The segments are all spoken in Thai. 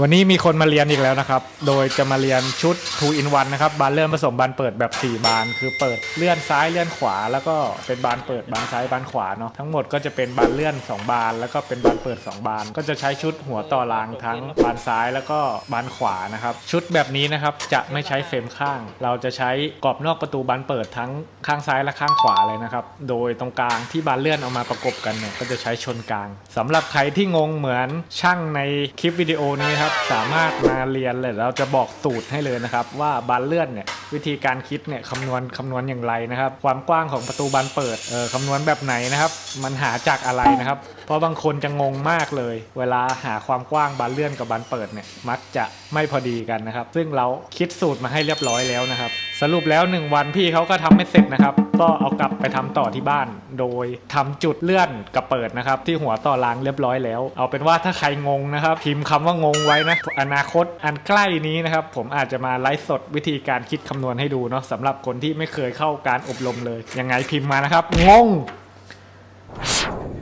วันนี้มีคนมาเรียนอีกแล้วนะครับ โดยจะมาเรียนชุด 2 in 1 นะครับ บานเลื่อนผสมบานเปิดแบบ 4 บาน คือเปิดเลื่อนซ้ายเลื่อนขวา แล้วก็เป็นบานเปิดบานซ้ายบานขวาเนาะ ทั้งหมดก็จะเป็นบานเลื่อน 2 บาน แล้วก็เป็นบานเปิด 2 บาน ก็จะใช้ชุดหัวต่อรางทั้งบานซ้ายแล้วก็บานขวานะครับ ชุดแบบนี้นะครับจะไม่ใช้เฟรมข้าง เราจะใช้กรอบนอกประตูบานเปิดทั้งข้างซ้ายและข้างขวาเลยนะครับ โดยตรงกลางที่บานเลื่อนเอามาประกบกันเนี่ย ก็จะใช้ชนกลางสำหรับใครที่งงเหมือนช่างในคลิปวิดีโอนี้ครับสามารถมาเรียนเลยเราจะบอกสูตรให้เลยนะครับ ว่าบานเลื่อนเนี่ยวิธีการคิดเนี่ยคำนวณคำนวณอย่างไรนะครับ ความกว้างของประตูบานเปิดเออคำนวณแบบไหนนะครับ มันหาจากอะไรนะครับ เพราะบางคนจะงงมากเลย เวลาหาความกว้างบานเลื่อนกับบานเปิดเนี่ยมักจะไม่พอดีกันนะครับ ซึ่งเราคิดสูตรมาให้เรียบร้อยแล้วนะครับ สรุปแล้ว 1 วันพี่เขาก็ทำไม่เสร็จนะครับ ก็เอากลับไปทำต่อที่บ้าน โดยทำจุดเลื่อนกับเปิดนะครับ ที่หัวต่อรางเรียบร้อยแล้ว เอาเป็นว่าถ้าใครงงนะครับพิมพ์คำว่างงไว้นะ อนาคตอันใกล้นี้นะครับ ผมอาจจะมาไลฟ์สดวิธีการคิดคำนวณให้ดูเนาะสำหรับคนที่ไม่เคยเข้าการอบรมเลย ยังไงพิมพ์มานะครับ งง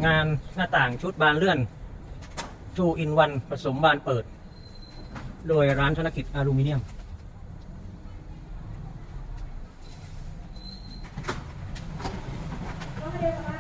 งานหน้าต่างชุดบานเลื่อน2 in 1ผสมบานเปิด โดยร้านธนกิจอลูมิเนียมก็ไ